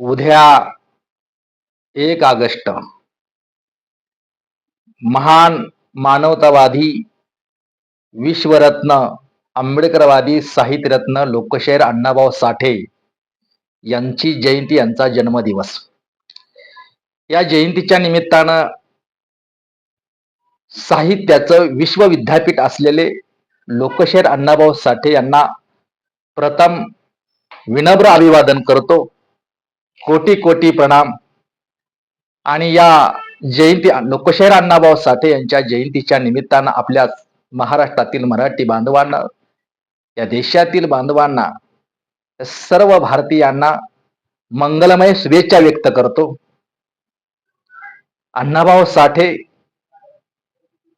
उद्या एक ऑगस्ट महान मानवतावादी विश्वरत्न आंबेडकरवादी साहित्यरत्न लोकशाहीर अण्णाभाऊ साठे यांची जयंती यांचा जन्मदिवस. या जयंतीच्या निमित्तानं साहित्याचं विश्वविद्यापीठ असलेले लोकशाहीर अण्णाभाऊ साठे यांना प्रथम विनम्र अभिवादन करतो. कोटी कोटी प्रणाम. आणि या जयंती लोकशाहीर अण्णाभाऊ साठे यांच्या जयंतीच्या निमित्तानं आपल्या महाराष्ट्रातील मराठी बांधवांना या देशातील बांधवांना सर्व भारतीयांना मंगलमय शुभेच्छा व्यक्त करतो. अण्णाभाऊ साठे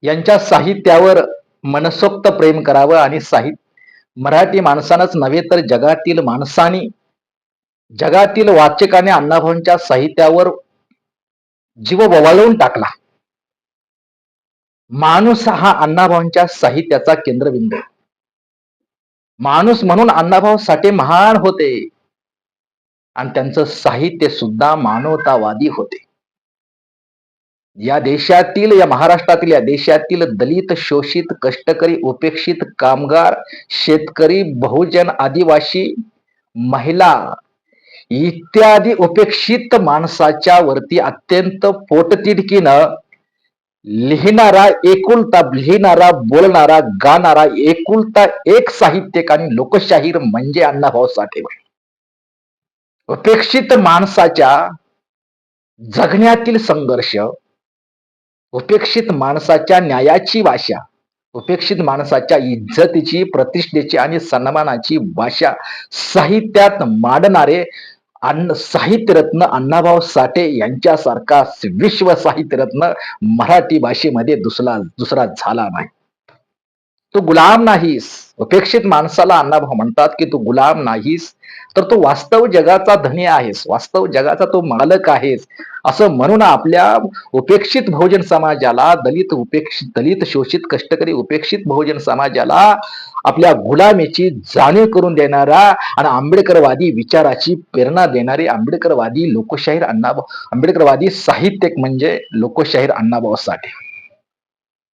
यांच्या साहित्यावर मनसोक्त प्रेम करावं आणि साहित्य मराठी माणसानंच नव्हे तर जगातील माणसानी जगातील वाचकाने अण्णाभाऊंच्या साहित्यावर जीव बवाळवून टाकला. माणूस हा अण्णाभाऊंच्या साहित्याचा केंद्रबिंदू. माणूस म्हणून अण्णाभाऊ साठे महान होते. आणि त्यांचं साहित्य सुद्धा मानवतावादी होते. या देशातील या महाराष्ट्रातील या देशातील दलित शोषित कष्टकरी उपेक्षित कामगार शेतकरी बहुजन आदिवासी महिला इत्यादी उपेक्षित माणसाच्या वरती अत्यंत पोटतिडकीनं लिहिणारा एकुलता लिहिणारा बोलणारा गाणारा एकुलता एक साहित्यिक आणि लोकशाहीर म्हणजे अण्णाभाऊ साठे उपेक्षित माणसाच्या जगण्यातील संघर्ष उपेक्षित माणसाच्या न्यायाची भाषा उपेक्षित माणसाच्या इज्जतीची प्रतिष्ठेची आणि सन्मानाची भाषा साहित्यात मांडणारे अन्न साहित्यरत्न अण्णाभाऊ साठे यांच्यासारखा विश्व साहित्यरत्न मराठी भाषेमध्ये दुसरा दुसरा झाला नाही. तू गुलाम नाहीस. उपेक्षित माणसाला अण्णाभाऊ म्हणतात की तू गुलाम नाहीस. तर तो वास्तव जगाचा धनी आहेस वास्तव जगाचा तो मालक आहेस. असं म्हणून आपल्या उपेक्षित बहुजन समाजाला दलित उपेक्षित दलित शोषित कष्टकरी उपेक्षित बहुजन समाजाला आपल्या गुलामीची जाणीव करून देणारा आणि आंबेडकरवादी विचाराची प्रेरणा देणारे आंबेडकरवादी लोकशाहीर अण्णाभाऊ आंबेडकरवादी साहित्यिक म्हणजे लोकशाहीर अण्णाभाऊ साठे.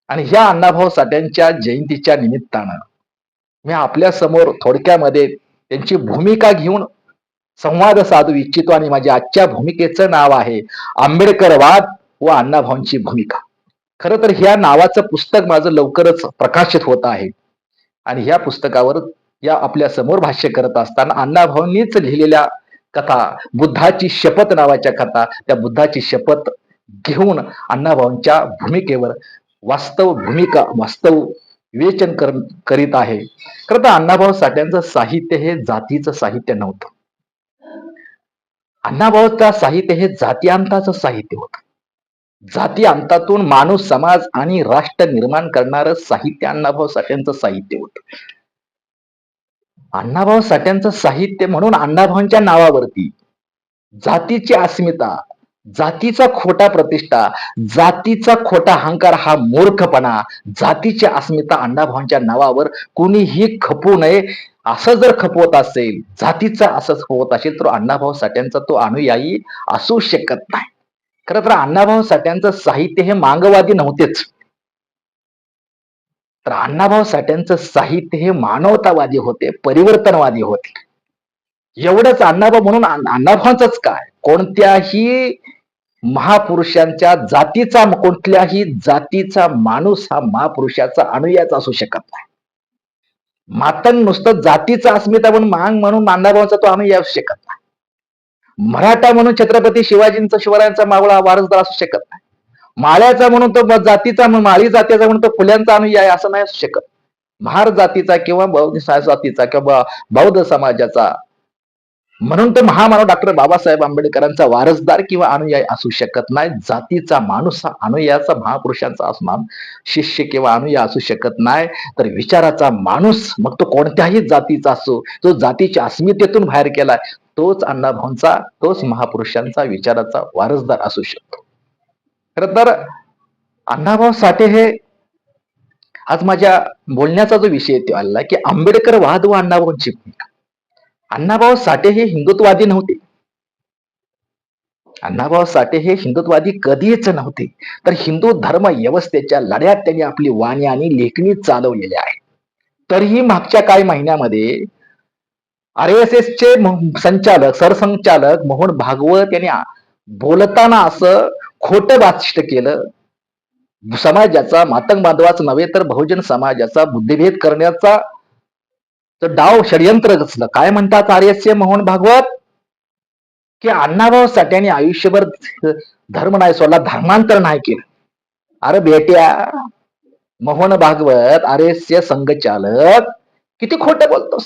आणि ह्या अण्णाभाऊ साठ्यांच्या जयंतीच्या निमित्तानं मी आपल्यासमोर थोडक्यामध्ये त्यांची भूमिका घेऊन संवाद साधू इच्छितो आणि माझ्या आजच्या भूमिकेचं नाव आहे आंबेडकरवाद व अण्णाभाऊंची भूमिका. खर तर ह्या नावाचं पुस्तक माझं लवकरच प्रकाशित होत आहे. आणि ह्या पुस्तकावर या आपल्यासमोर भाष्य करत असताना अण्णाभाऊंनीच लिहिलेल्या कथा बुद्धाची शपथ नावाच्या कथा त्या बुद्धाची शपथ घेऊन अण्णाभाऊंच्या भूमिकेवर वास्तव भूमिका वास्तव विवेचन कर करीत आहे. खरं तर अण्णाभाऊ साठ्यांचं साहित्य हे जातीचं साहित्य नव्हतं. अण्णाभाऊचं साहित्य हे जातीयांताचं साहित्य होत. जाती अंतातून माणूस समाज आणि राष्ट्र निर्माण करणारं साहित्य अण्णाभाऊ साठ्यांचं साहित्य होतं. अण्णाभाऊ साठ्यांचं साहित्य म्हणून अण्णाभाऊंच्या नावावरती जातीची अस्मिता जातीचा खोटा प्रतिष्ठा जातीचा खोटा अहंकार हा मूर्खपणा जातीची अस्मिता अण्णाभाऊंच्या नावावर कुणीही खपू नये असं जर खपवत असेल जातीचा असंच होत असेल तर अण्णाभाऊ साठ्यांचा तो अनुयायी असू शकत नाही. खरं तर अण्णाभाऊ साठ्यांचं साहित्य हे मांगवादी नव्हतेच. तर अण्णाभाऊ साठ्यांचं साहित्य हे मानवतावादी होते परिवर्तनवादी होते. एवढंच अण्णाभाऊ म्हणून अण्णाभाऊंच काय? कोणत्याही महापुरुषांच्या जातीचा कुठल्याही जातीचा माणूस हा महापुरुषाचा अनुयाच असू शकत नाही. मातंग नुसतं जातीचा अस्मिता म्हणून मांग म्हणून अण्णाभाऊंचा तो अनुयाय असू शकत नाही. मराठा म्हणून छत्रपती शिवाजींचा शिवरायांचा मावळा वारसदार असू शकत नाही. माळ्याचा म्हणून तो जातीचा माळी जातीचा म्हणून तो फुल्यांचा अनुयाय असं नाही असू शकत. महार जातीचा किंवा बौद्ध जातीचा किंवा बौद्ध समाजाचा म्हणून तो महामानव डॉक्टर बाबासाहेब आंबेडकरांचा वारसदार किंवा अनुयायी असू शकत नाही. जातीचा माणूस हा अनुयायाचा महापुरुषांचा असणार. शिष्य किंवा अनुयाय असू शकत नाही. तर विचाराचा माणूस मग तो कोणत्याही जातीचा असो जो जातीच्या अस्मितेतून बाहेर केलाय तोच अण्णाभाऊंचा तोच महापुरुषांचा विचाराचा वारसदार असू शकतो. खर तर अण्णाभाऊ साठे हे आज माझ्या बोलण्याचा जो विषय तो आला की आंबेडकर वाद व अण्णाभाऊंची भूमिका. अण्णाभाऊ साठे हे हिंदुत्ववादी नव्हते. अण्णाभाऊ साठे हे हिंदुत्ववादी कधीच नव्हते. तर हिंदू धर्म व्यवस्थेच्या लढ्यात त्यांनी आपली वाणी आणि लेखणी चालवलेली आहे तरीही मागच्या काही महिन्यामध्ये आर एस एस चे संचालक सरसंचालक मोहन भागवत यांनी बोलताना असं खोट वाचिष्ट केलं. समाजाचा मातंग बांधवाच नव्हे तर बहुजन समाजाचा बुद्धिभेद करण्याचा तर डाव षडयंत्र रचलं. काय म्हणतात आर एस मोहन भागवत? की अण्णाभाऊ साठ्याने आयुष्यभर धर्म नाही सोडला धर्मांतर नाही केलं. अरे बेट्या मोहन भागवत आर एस चे संघचालक किती खोटं बोलतोस?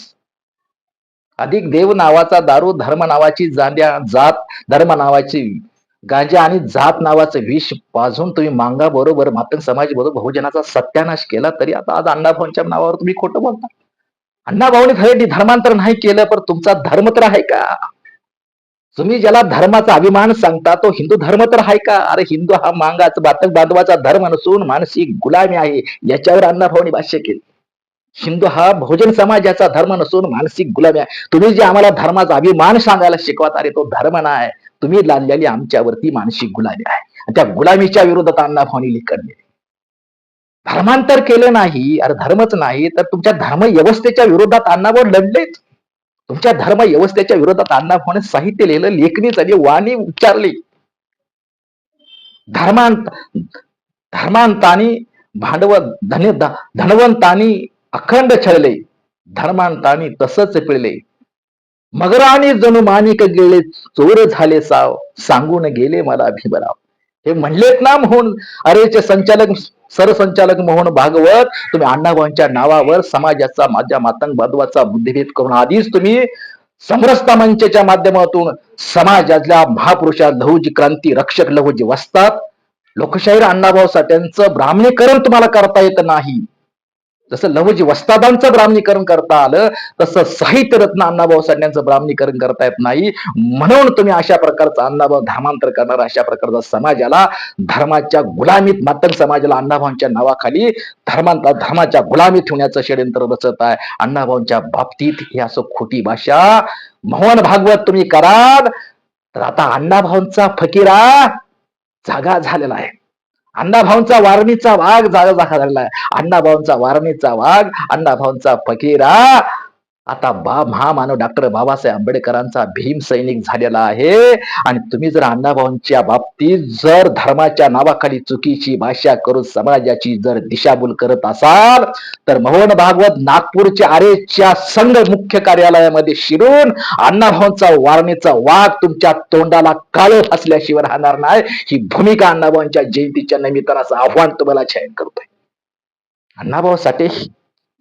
अधिक देव नावाचा दारू धर्म नावाची जांड्या जात धर्म नावाची गांजा आणि जात नावाचं विष पाजून तुम्ही मांगा बरोबर मातंग समाज बरोबर बहुजनाचा सत्यानाश केला तरी आता आज अण्णाभाऊंच्या नावावर तुम्ही खोटं बोलता. अण्णाभाऊने खरेदी धर्मांतर नाही केलं पण तुमचा धर्म तर आहे का? तुम्ही ज्याला धर्माचा अभिमान सांगता तो हिंदू धर्म तर आहे का? अरे हिंदू हा मांगाच बातक बांधवाचा धर्म नसून मानसिक गुलामी आहे याच्यावर अण्णाभाऊने भाष्य केलं. हिंदू हा बहुजन समाजाचा धर्म नसून मानसिक गुलामी आहे. तुम्ही जे आम्हाला धर्माचा अभिमान सांगायला शिकवत अरे तो धर्म नाही. तुम्ही लादलेली आमच्यावरती मानसिक गुलामी आहे. त्या गुलामीच्या विरोधात अण्णाभाऊनी दिली धर्मांतर केलं नाही अरे धर्मच नाही तर तुमच्या धर्म व्यवस्थेच्या विरोधात अण्णाभाऊ लढलेच तुमच्या धर्म व्यवस्थेच्या विरोधात अण्णाभाऊने साहित्य लिहिलं लेखणीच आणि वाणी उच्चारली. धर्मांत धर्मांतानी भांडव धन धनवंतानी अखंड छळले धर्मांतानी तसंच पिळले. मगराणी जणू मानिक गेले चोर झाले साव सांगून गेले मला भीमराव हे म्हणलेत ना म्हणून. अरेचे संचालक सरसंचालक मोहन भागवत तुम्ही अण्णाभाऊंच्या नावावर समाजाचा माझ्या मातंग बांधवाचा बुद्धिभेद करून आधीच तुम्ही समरसता मंचच्या माध्यमातून समाजातल्या महापुरुषा लहूजी क्रांती रक्षक लहूजी वसतात. लोकशाहीर अण्णाभाऊ साठ्यांचं ब्राह्मणीकरण तुम्हाला करता येत नाही. जसं लवजी वस्तादांचं ब्राह्मणीकरण करता आलं तसं साहित्य रत्न अण्णाभाऊ साठ्यांचं ब्राह्मणीकरण करता येत नाही. म्हणून तुम्ही अशा प्रकारचा अण्णाभाऊ धर्मांतर करणार अशा प्रकारचा समाजाला धर्माच्या गुलामीत मातंग समाजाला अण्णाभाऊंच्या नावाखाली धर्मांतर धर्माच्या गुलामीत ठेवण्याचं षडयंत्र रचत आहे. अण्णाभाऊंच्या बाबतीत ही असं खोटी भाषा. मोहन भागवत तुम्ही कराल तर आता अण्णाभाऊंचा फकीरा जागा झालेला आहे. अण्णाभाऊंचा वारणीचा वाघ जागा जागा झालेला आहे अण्णाभाऊंचा वारणीचा वाघ अण्णाभाऊंचा फकीरा आता बा महामानव डॉक्टर बाबासाहेब आंबेडकरांचा भीम सैनिक झालेला आहे. आणि तुम्ही जर अण्णाभाऊंच्या बाबतीत जर धर्माच्या नावाखाली चुकीची भाषा करून समाजाची जर दिशाभूल करत असाल तर मोहन भागवत नागपूरच्या आरेच्या संघ मुख्य कार्यालयामध्ये शिरून अण्णाभाऊंचा वारणीचा वाघ तुमच्या तोंडाला काळ असल्याशिवाय राहणार नाही. ही भूमिका अण्णाभाऊंच्या जयंतीच्या निमित्तानं आव्हान तुम्हाला छायन करतोय. अण्णाभाऊ साठे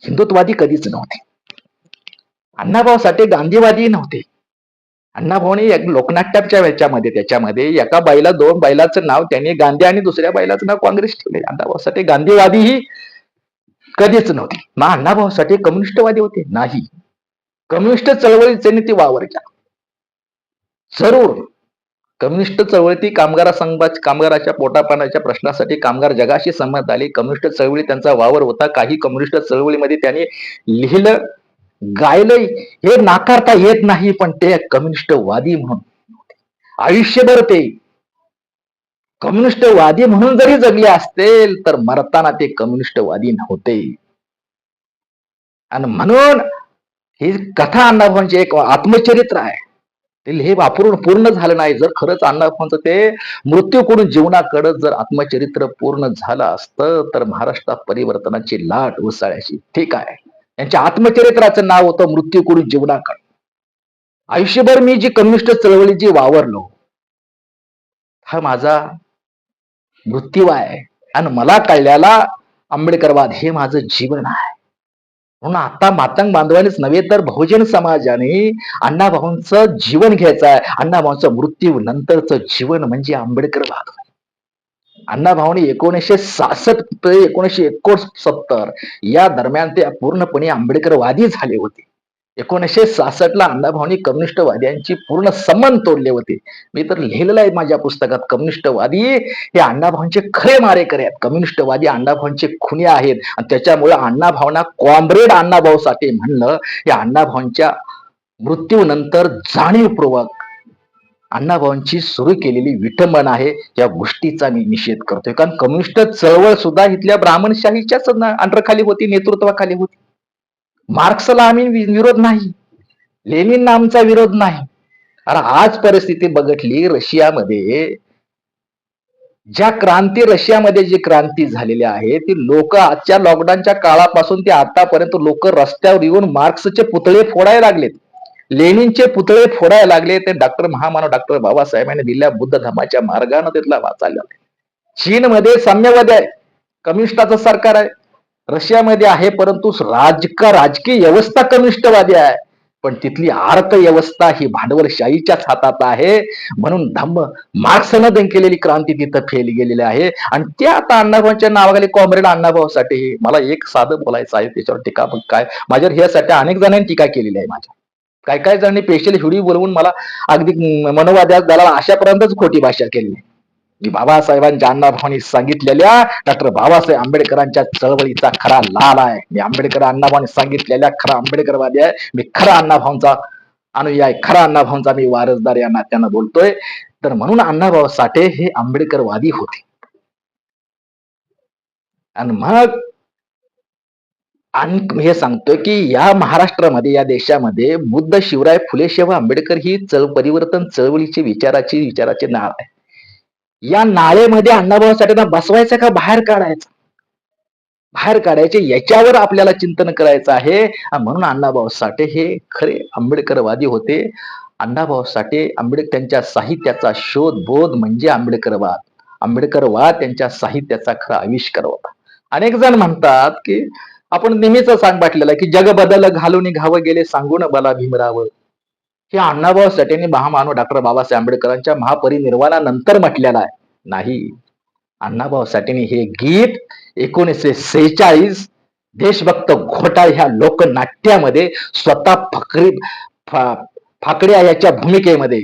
हिंदुत्वादी कधीच नव्हते. अण्णाभाऊ साठे गांधीवादी नव्हते. अण्णाभाऊने एक लोकनाट्याच्या याच्यामध्ये त्याच्यामध्ये एका बाईला दोन बैलाचं नाव त्यांनी गांधी आणि दुसऱ्या बैलाचं नाव काँग्रेस ठेवले अण्णाभाऊ साठे गांधीवादी ही कधीच नव्हते. ना अण्णाभाऊ साठे कम्युनिस्टवादी होते नाही. कम्युनिस्ट चळवळीत त्यांनी ती वावर केला जरूर. कम्युनिस्ट चळवळीत कामगार संघात कामगाराच्या पोटापाण्याच्या प्रश्नासाठी कामगार जगाशी संमत आले. कम्युनिस्ट चळवळी त्यांचा वावर होता. काही कम्युनिस्ट चळवळीमध्ये त्यांनी लिहिलं गायलंय. हे नाकारता येत नाही पण ते कम्युनिस्ट वादी म्हणून. आयुष्यभर ते कम्युनिस्ट वादी म्हणून जरी जगले असतील तर मरताना ते कम्युनिस्ट वादी नव्हते. आणि म्हणून ही कथा अण्णाभाऊंचे एक आत्मचरित्र आहे. हे वापरून पूर्ण झालं नाही. जर खरंच अण्णाभाऊंचं ते मृत्यूकडून जीवनाकडे जर आत्मचरित्र पूर्ण झालं असतं तर महाराष्ट्रात परिवर्तनाची लाट उसळायची. ठीक आहे. यांच्या आत्मचरित्राचं नाव होतं मृत्यू करून जीवनाकडे आयुष्यभर मी जी कम्युनिस्ट चळवळीची वावरलो हा माझा मृत्यू आहे. आणि मला कळल्याला आंबेडकरवाद हे माझं जीवन आहे. म्हणून आता मातंग बांधवानेच नव्हे तर बहुजन समाजाने अण्णाभाऊंचं जीवन घ्यायचं आहे. अण्णाभाऊंचं मृत्यू नंतरचं जीवन म्हणजे आंबेडकरवाद. अण्णाभाऊने एकोणीसशे सहासष्ट ते एकोणीसशे एकोणसत्तर या दरम्यान ते पूर्णपणे आंबेडकरवादी झाले होते. एकोणीसशे सहासष्ट ला अण्णाभाऊनी कम्युनिस्टवाद्यांची पूर्ण संबंध तोडले होते. मी तर लिहिलेलं आहे माझ्या पुस्तकात कम्युनिस्टवादी हे अण्णाभाऊंचे खरे मारेकरी आहेत. कम्युनिस्टवादी अण्णाभाऊंचे खुने आहेत. आणि त्याच्यामुळे अण्णाभाऊंना कॉम्रेड अण्णाभाऊ साठे म्हणलं हे अण्णाभाऊंच्या मृत्यूनंतर जाणीवपूर्वक अण्णाभाऊंची सुरू केलेली विटंबना आहे या गोष्टीचा मी निषेध करतोय. कारण कम्युनिस्ट चळवळ सुद्धा इथल्या ब्राह्मणशाहीच्याच अंडरखाली होती नेतृत्वाखाली होती. मार्क्सला आम्ही विरोध नाही. लेनिनला आमचा विरोध नाही. अरे आज परिस्थिती बघितली रशियामध्ये ज्या क्रांती रशियामध्ये जी क्रांती झालेली आहे ती लोक आजच्या लॉकडाऊनच्या काळापासून ते आतापर्यंत लोक रस्त्यावर येऊन मार्क्सचे पुतळे फोडायला लागलेत. लेणींचे पुतळे फोडायला लागले ते डॉक्टर महामानव डॉक्टर बाबासाहेबांनी दिल्या बुद्ध धर्माच्या मार्गाने तिथला वाचायला चीनमध्ये साम्यवादी आहे कम्युनिस्टाचं सरकार आहे. रशियामध्ये आहे परंतु राजका राजकीय व्यवस्था कम्युनिस्टवादी आहे. पण तिथली अर्थव्यवस्था ही भांडवलशाहीच्याच हातात आहे. म्हणून धम्म मार्क्सनं दन केलेली क्रांती तिथं फेल गेलेली आहे. आणि ते आता अण्णाभाऊच्या नावाखाली कॉम्रेड अण्णाभाऊसाठी मला एक साधं बोलायचं आहे त्याच्यावर टीका पण काय? माझ्यावर ह्यासाठी अनेक जणांनी टीका केलेली आहे माझ्या. काय काय जणांनी पेशल हिडी बोलवून मला अगदी मनोवाद्यात झाला अशापर्यंतच खोटी भाषा केली. मी बाबासाहेबांच्या अण्णाभाऊनी सांगितलेल्या डॉक्टर बाबासाहेब आंबेडकरांच्या चळवळीचा खरा लाल आहे. मी आंबेडकर अण्णाभाऊनी सांगितलेल्या खरा आंबेडकरवादी आहे. मी खरा अण्णाभाऊंचा अनुयाय आहे. खरा अण्णाभाऊंचा मी वारसदार या नात्यानं बोलतोय. तर म्हणून अण्णाभाऊ साठे हे आंबेडकरवादी होते. आणि मग आणि हे सांगतोय की या महाराष्ट्रामध्ये या देशामध्ये बुद्ध शिवराय फुले शेवा आंबेडकर ही चळ परिवर्तन चळवळीची विचाराची विचाराची नाळ आहे. या नाळेमध्ये अण्णाभाऊ ना बसवायचं का? बाहेर काढायचं. बाहेर काढायचे याच्यावर आपल्याला चिंतन करायचं आहे. म्हणून अण्णाभाऊ साठे हे खरे आंबेडकरवादी होते. अण्णाभाऊ साठे आंबेडकर त्यांच्या साहित्याचा शोध बोध म्हणजे आंबेडकरवाद. आंबेडकरवाद त्यांच्या साहित्याचा खरा आविष्कार होता. अनेक जण म्हणतात की आपण नेहमीच सांग बाटलेलं की जग बदल घालून घावं गेले सांगून बला भीमराव. हे अण्णाभाऊ साठेंनी महामानव डॉक्टर बाबासाहेब आंबेडकरांच्या महापरिनिर्वाणानंतर म्हटलेलं आहे. नाही. अण्णाभाऊ साठेंनी हे गीत एकोणीसशे सेहेचाळीस देशभक्त घोटाळ ह्या लोकनाट्यामध्ये स्वतः फकरी फा- फाकड्या याच्या भूमिकेमध्ये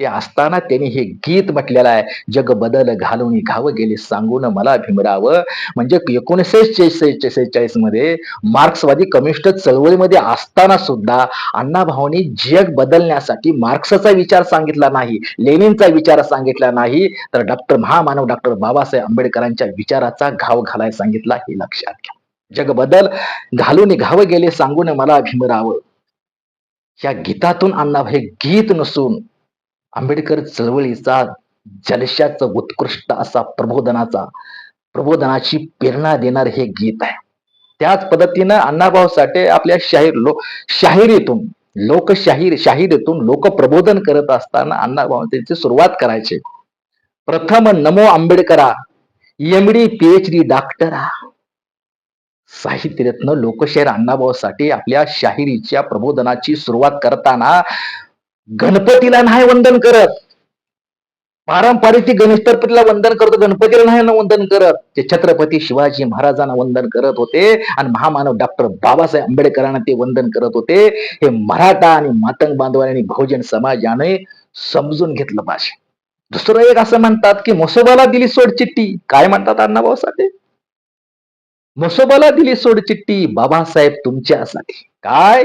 ते असताना त्यांनी हे गीत म्हटलेलं आहे जग बदल घालून घावं गेले सांगून मला भीमराव. म्हणजे एकोणीसशे सेहेचाळीसमध्ये मार्क्सवादी कम्युनिस्ट चळवळीमध्ये असताना सुद्धा अण्णाभाऊंनी जग बदलण्यासाठी मार्क्सचा विचार सांगितला नाही लेनिनचा विचार सांगितला नाही. तर डॉक्टर महामानव डॉक्टर बाबासाहेब आंबेडकरांच्या विचाराचा घाव घालाय सांगितला हे लक्षात घ्या. जग बदल घालून घाव गेले सांगून मला भीमराव. या गीतातून अण्णा हे गीत नसून आंबेडकर चळवळीचा जलशाचा उत्कृष्ट असा प्रबोधनाचा प्रबोधनाची प्रेरणा देणार हे गीत आहे. त्याच पद्धतीनं अण्णाभाऊ साठे आपल्या शाहीर लो शाहिरीतून लोकशाहीर शाहिरीतून लोक प्रबोधन करत असताना अण्णाभाऊ त्यांची सुरुवात करायचे. प्रथम नमो आंबेडकरा एमडी पीएचडी डॉक्टरा. साहित्यरत्न लोकशाहीर अण्णाभाऊ साठे आपल्या शाहिरीच्या प्रबोधनाची सुरुवात करताना गणपतीला नाही वंदन करत. पारंपरिक ती वंदन करतो गणपतीला नाही ना वंदन करत. ते छत्रपती शिवाजी महाराजांना वंदन करत होते आणि महामानव डॉक्टर बाबासाहेब आंबेडकरांना ते वंदन करत होते. हे मराठा आणि मातंग बांधवांनी बहुजन समाजाने समजून घेतलं पाहिजे. दुसरं एक असं म्हणतात की मसोबाला दिली सोड चिठ्ठी. काय म्हणतात अण्णाभाऊ साठे? मसोबाला दिली सोड चिठ्ठी बाबासाहेब तुमच्यासाठी. काय?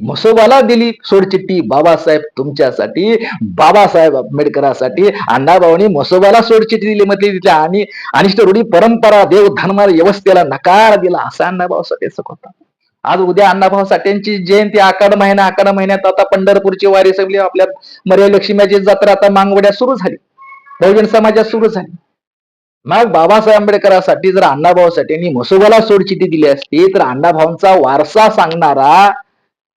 म्हसोबाला दिली सोडचिठ्ठी बाबासाहेब तुमच्यासाठी बाबासाहेब आंबेडकरांसाठी अण्णाभाऊनी म्हसोबाला सोडचिठ्ठी दिली म्हटली तिथल्या आणि अनिष्ट रूढी परंपरा देव धर्म व्यवस्थेला नकार दिला. असा अण्णाभाऊ साठेच होता. आज उद्या अण्णाभाऊ साठेंची जयंती आखाड महिना आखाड महिन्यात आता पंढरपूरची वारी सगळी आपल्या मर्या लक्ष्मीची जत्रा आता मांगवड्या सुरू झाली. बहुजन समाजात सुरू झाली. मग बाबासाहेब आंबेडकरांसाठी जर अण्णाभाऊ साठेंनी म्हसोबाला सोडचिठ्ठी दिली असती तर अण्णाभाऊंचा वारसा सांगणारा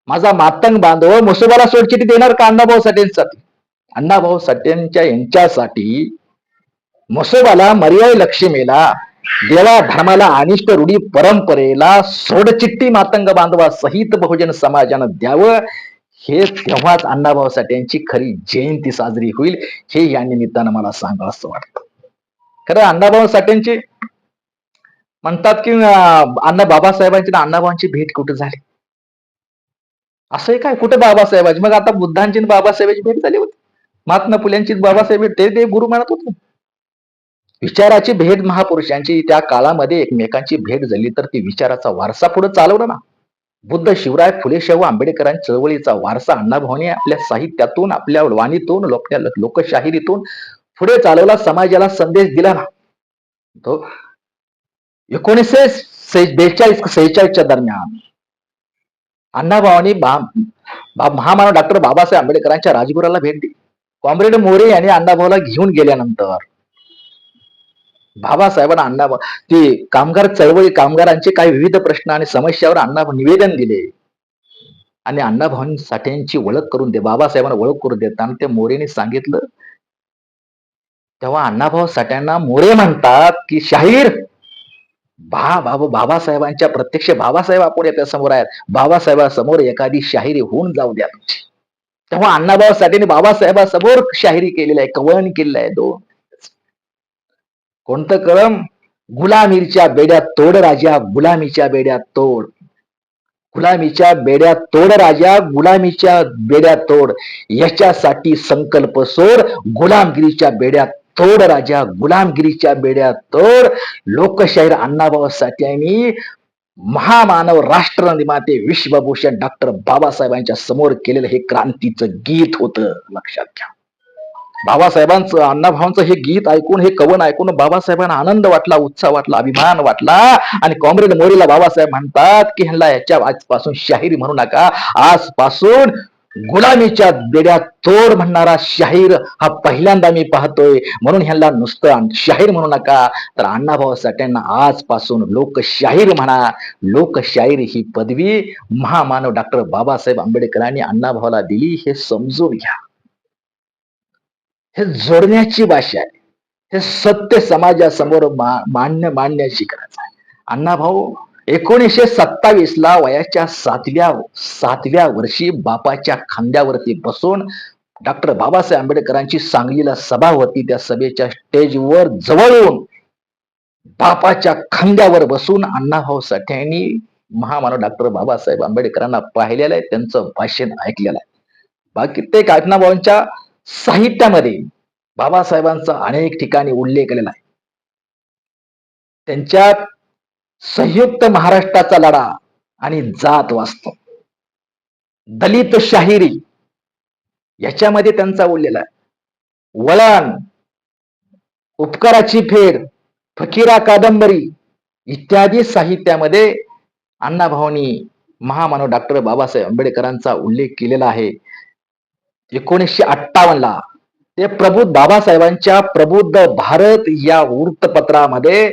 माझा मातंग बांधव मुसोबाला सोडचिठी देणार का अण्णाभाऊ साठेंसाठी अण्णाभाऊ साठेंच्या यांच्यासाठी मसोबाला मर्याय लक्ष्मीला देवा धर्माला अनिष्ट रूढी परंपरेला सोडचिठ्ठी मातंग बांधवा सहित बहुजन समाजानं द्यावं. हे तेव्हाच अण्णाभाऊ साठेंची खरी जयंती साजरी होईल हे या निमित्तानं मला सांगा असं वाटतं. खरं अण्णाभाऊ साठेंची म्हणतात की अण्णा बाबासाहेबांची आणि अण्णाभाऊंची भेट कुठे झाली? असं काय? कुठे बाबासाहेबांची? मग आता बुद्धांची बाबासाहेबांची भेट झाली होती. महात्मा फुल्यांची बाबासाहेब भेट ते ते गुरु म्हणत होते. विचाराची भेट महापुरुषांची. त्या काळामध्ये एकमेकांची भेट झाली तर ती विचाराचा वारसा पुढे चालवला ना. बुद्ध शिवराय फुले शाहू आंबेडकरांच्या चळवळीचा वारसा अण्णाभाऊने आपल्या साहित्यातून आपल्या वाणीतून आपल्या लोकशाहिरीतून पुढे चालवला समाजाला संदेश दिला ना. तो एकोणीसशे बेचाळीस सेहेचाळीसच्या दरम्यान अण्णाभावांनी महामानव डॉक्टर बाबासाहेब आंबेडकरांच्या राजगुराला भेट दिली. कॉम्रेड मोरे यांनी अण्णाभाऊला घेऊन गेल्यानंतर बाबासाहेबांना अण्णा ती कामगार चळवळी कामगारांचे काही विविध प्रश्न आणि समस्यावर अण्णा निवेदन दिले. आणि अण्णाभाऊ साठ्यांची ओळख करून दे बाबासाहेबांना ओळख करून देताना ते मोरेने सांगितलं. तेव्हा अण्णाभाऊ साठ्यांना मोरे म्हणतात की शाहीर बा बाबा बाबासाहेबांच्या प्रत्यक्ष बाबासाहेब आपण आपल्यासमोर आहेत. बाबासाहेबांसमोर एखादी शाहिरी होऊन जाऊ द्या तेव्हा अण्णाभाऊ साठेने बाबासाहेबांसमोर शाहिरी केलेली आहे कवळणी केलेलं आहे दोन. कोणतं कळम गुलामीच्या बेड्यात तोड राजा गुलामीच्या बेड्यात तोड. गुलामीच्या बेड्यात तोड राजा गुलामीच्या बेड्यात तोड. याच्यासाठी संकल्प सोड गुलामगिरीच्या बेड्यात तोड राजा गुलामगिरीच्या बेड्या तोड लोकशाहीर अण्णाभाऊ साठ्यांनी महामानव राष्ट्र निर्माते विश्वभूषण डॉक्टर बाबासाहेबांच्या समोर केलेलं हे क्रांतीचं गीत होतं. लक्षात घ्या. बाबासाहेबांचं अण्णाभावांचं हे गीत ऐकून हे कवन ऐकून बाबासाहेबांना आनंद वाटला उत्साह वाटला अभिमान वाटला आणि कॉम्रेड मोरीला बाबासाहेब म्हणतात की ह्यांना याच्या आजपासून शाहीर म्हणू नका. आजपासून गुलामीच्या बेड्यात तोड म्हणणारा शाहीर हा पहिल्यांदा मी पाहतोय. म्हणून ह्यांना नुसतं शाहीर म्हणू नका. तर अण्णाभाऊ साठ्यांना आजपासून लोकशाहीर म्हणा. लोकशाहीर ही पदवी महामानव डॉक्टर बाबासाहेब आंबेडकरांनी अण्णाभाऊला दिली. हे समजून घ्या. हे जोडण्याची भाषा आहे. हे सत्य समाजासमोर मान्य मांडण्याची गरज आहे. अण्णाभाऊ एकोणीसशे सत्तावीस ला वयाच्या सातव्या सातव्या वर्षी बापाच्या खांद्यावरती बसून डॉक्टर बाबासाहेब आंबेडकरांची सांगलीला सभा होती. त्या सभेच्या स्टेजवर जवळून बापाच्या खांद्यावर बसून अण्णाभाऊ साठ्यांनी महामानव डॉक्टर बाबासाहेब आंबेडकरांना पाहिलेलं आहे. त्यांचं भाषण ऐकलेलं आहे. बाकी ते अण्णाभाऊंच्या साहित्यामध्ये बाबासाहेबांचा अनेक ठिकाणी उल्लेख केलेला आहे. त्यांच्या संयुक्त महाराष्ट्राचा लढा आणि जात वास्तव दलित शाहिरी याच्यामध्ये त्यांचा उल्लेख वळण उपकाराची फेर फकीरा कादंबरी इत्यादी साहित्यामध्ये अण्णाभाऊनी महामानव डॉक्टर बाबासाहेब आंबेडकरांचा उल्लेख केलेला आहे. एकोणीसशे अठ्ठावन्नला ते प्रबुद्ध बाबासाहेबांच्या प्रबुद्ध भारत या वृत्तपत्रामध्ये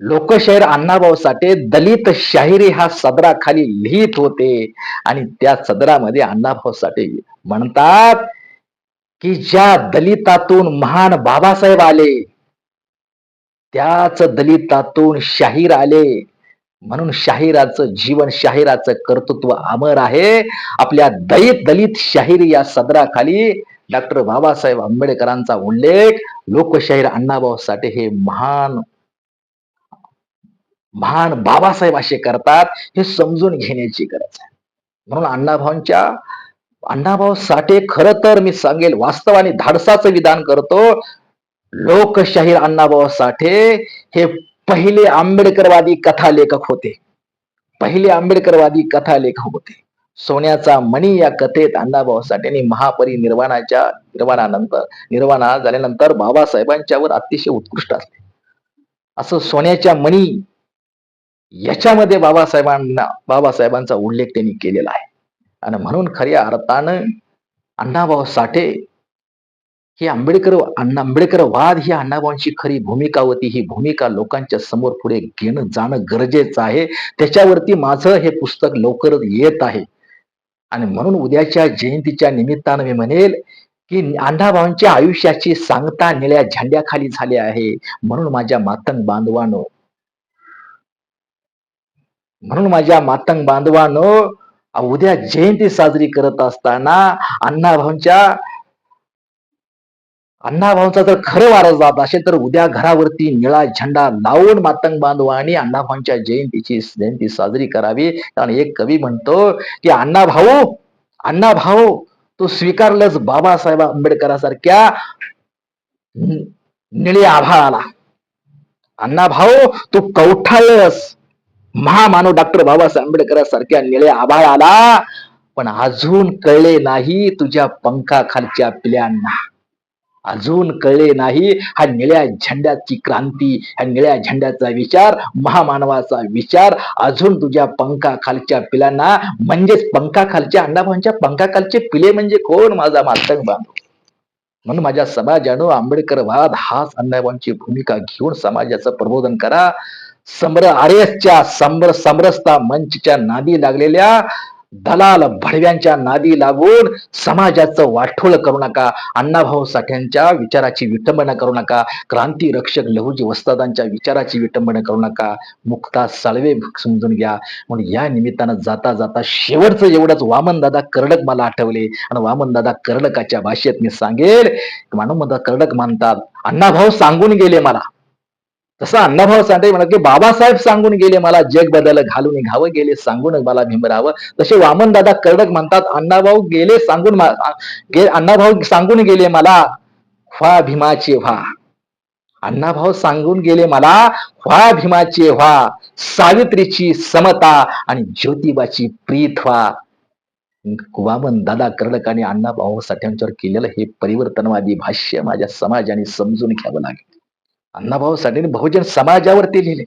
लोकशाहीर अण्णाभाऊ साठे दलित शाहिरी हा सदराखाली लिहित होते. आणि त्या सदरामध्ये अण्णाभाऊ साठे म्हणतात की ज्या दलितातून महान बाबासाहेब आले त्याच दलितातून शाहीर आले. म्हणून शाहिराचं जीवन शाहिराचं कर्तृत्व अमर आहे. आपल्या दलित दलित शाहिरी या सदराखाली डॉक्टर बाबासाहेब आंबेडकरांचा उल्लेख लोकशाहीर अण्णाभाऊ साठे हे महान महान बाबासाहेब असे करतात हे समजून घेण्याची गरज आहे. म्हणून अण्णाभाऊंच्या अण्णाभाऊ साठे खर तर मी सांगेल वास्तवाने धाडसाचं विधान करतो. लोकशाहीर अण्णाभाऊ साठे हे पहिले आंबेडकरवादी कथा लेखक होते. पहिले आंबेडकरवादी कथा लेखक होते. सोन्याचा मणी या कथेत अण्णाभाऊ साठेंनी महापरिनिर्वाणाच्या निर्वाणानंतर निर्वाणा झाल्यानंतर बाबासाहेबांच्यावर अतिशय उत्कृष्ट असते असं सोन्याच्या मणी याच्यामध्ये बाबासाहेबांना बाबासाहेबांचा उल्लेख त्यांनी केलेला आहे. आणि म्हणून खऱ्या अर्थानं अण्णाभाऊ साठे ही आंबेडकर अण्णा आंबेडकर वाद ही अण्णाभाऊंची खरी भूमिका होती. ही भूमिका लोकांच्या समोर पुढे घेणं जाणं गरजेचं आहे. त्याच्यावरती माझं हे पुस्तक लवकरच येत आहे. आणि म्हणून उद्याच्या जयंतीच्या निमित्तानं मी म्हणेल की अण्णाभाऊंच्या आयुष्याची सांगता निळ्या झेंड्याखाली झाली आहे. म्हणून माझ्या मातंग बांधवानो म्हणून माझ्या मातंग बांधवानो उद्या जयंती साजरी करत असताना अण्णाभाऊंच्या अण्णाभाऊंचा जर खरं वारस जात असेल तर उद्या घरावरती निळा झेंडा लावून मातंग बांधवांनी अण्णाभाऊंच्या जयंतीची जयंती साजरी करावी. कारण एक कवी म्हणतो की अण्णा भाऊ अण्णा भाऊ तू स्वीकारलंच बाबासाहेब आंबेडकरांसारख्या निळी आभाळाला. अण्णा भाऊ तू कवठाळस महामानव डॉक्टर बाबासाहेब आंबेडकरांसारख्या निळ्या आभाळाला पण अजून कळले नाही तुझ्या पंखाखालच्या पिल्यांना. अजून कळले नाही हा निळ्या झेंड्याची क्रांती ह्या निळ्या झेंड्याचा विचार महामानवाचा विचार अजून तुझ्या पंखाखालच्या पिलांना म्हणजेच पंखाखालच्या अण्णाभाऊंच्या पंखाखालचे पिले म्हणजे कोण माझा मातंग बांधव? म्हणून माझ्या समाजानं आंबेडकर वाद हाच अण्णाभाऊंची भूमिका घेऊन समाजाचं प्रबोधन करा. समर आर्यसच्या समर समरसता मंचच्या नादी लागलेल्या दलाल भडव्यांच्या नादी लागून समाजाचं वाठोळ करू नका अण्णाभाऊ साठ्यांच्या विचाराची विटंबना करू नका क्रांती रक्षक लहुजी वस्तादांच्या विचाराची विटंबना करू नका. मुक्ता साळवे समजून घ्या. म्हणून या निमित्तानं जाता जाता शेवटचं एवढंच वामनदादा कर्डक मला आठवले. आणि वामनदादा कर्डकाच्या भाषेत मी सांगेल मानवदादा कर्डक मानतात अण्णाभाऊ सांगून गेले मला. तसं अण्णाभाऊ साठे म्हणत की बाबासाहेब सांगून गेले मला जग बदल घालून घावं गेले सांगून मला भिंबरावं तसे वामनदादा कर्डक म्हणतात अण्णाभाऊ गेले सांगून गे- अण्णाभाऊ सांगून गेले मला व्हा भीमाचे व्हा. अण्णाभाऊ सांगून गेले मला व्हा भीमाचे व्हा. सावित्रीची समता आणि ज्योतिबाची प्रीत व्हा. वामन दादा कर्डक आणि अण्णाभाऊ साठ्यांच्यावर केलेलं हे परिवर्तनवादी भाष्य माझ्या समाजाने समजून घ्यावं लागेल. अण्णाभाऊ साठेने बहुजन समाजावरती लिहिले.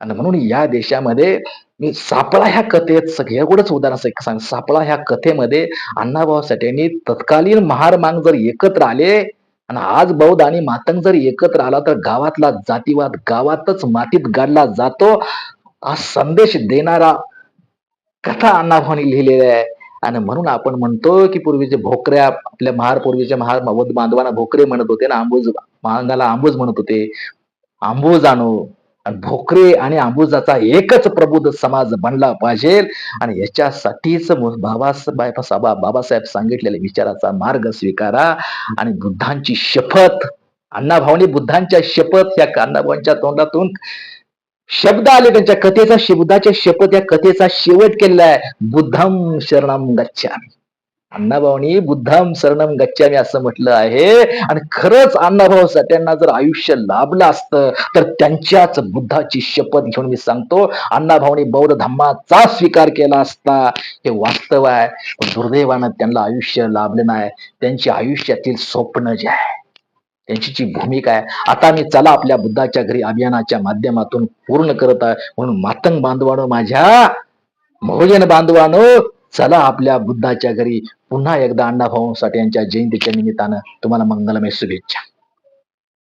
आणि म्हणून या देशामध्ये मी सापळा ह्या कथेत सगळ्याकडंच उदाहरण सांग सापळा ह्या कथेमध्ये अण्णाभाऊ साठेंनी तत्कालीन महार मांग जर एकत्र आले आणि आज बौद्ध आणि मातंग जर एकत्र आला तर गावातला जातीवाद गावातच मातीत गाडला जातो हा संदेश देणारा कथा अण्णाभाऊनी लिहिलेल्या आहे. आणि म्हणून आपण म्हणतो की पूर्वीचे भोकऱ्या आपल्या महार पूर्वीचे महार वध बांधवांना भोकरे म्हणत होते ना आंबूज मांगाला आंबूज म्हणत होते. आंबूज आणू. आणि भोकरे आणि आंबुजाचा एकच प्रबुद्ध समाज बनला पाहिजे. आणि याच्यासाठीच बाबासाहेब बाबा बाबासाहेब सांगितलेल्या विचाराचा मार्ग स्वीकारा. आणि बुद्धांची शपथ अण्णाभाऊनी बुद्धांच्या शपथ या अण्णाभाऊंच्या तोंडातून शब्द आले त्यांच्या कथेचा शब्दाच्या शपथ या कथेचा शेवट केलेला आहे. बुद्धम शरणम गच्छामी. अण्णाभाऊनी बुद्धम शरणम गच्छामी असं म्हटलं आहे. आणि खरंच अण्णाभाऊ साठ्यांना जर आयुष्य लाभलं असतं तर त्यांच्याच बुद्धाची शपथ घेऊन मी सांगतो अण्णाभाऊनी बौद्ध धम्माचा स्वीकार केला असता. हे वास्तव आहे. दुर्दैवानं त्यांना आयुष्य लाभलं नाही. त्यांची आयुष्यातील स्वप्न जे आहे यांची जी भूमिका आहे आता मी चला आपल्या बुद्धाच्या घरी अभियानाच्या माध्यमातून पूर्ण करत आहे. म्हणून मातंग बांधवानो माझ्या बहुजन बांधवानो चला आपल्या बुद्धाच्या घरी पुन्हा एकदा अण्णाभाऊ साठे यांच्या जयंतीच्या निमित्तानं तुम्हाला मंगलमय शुभेच्छा.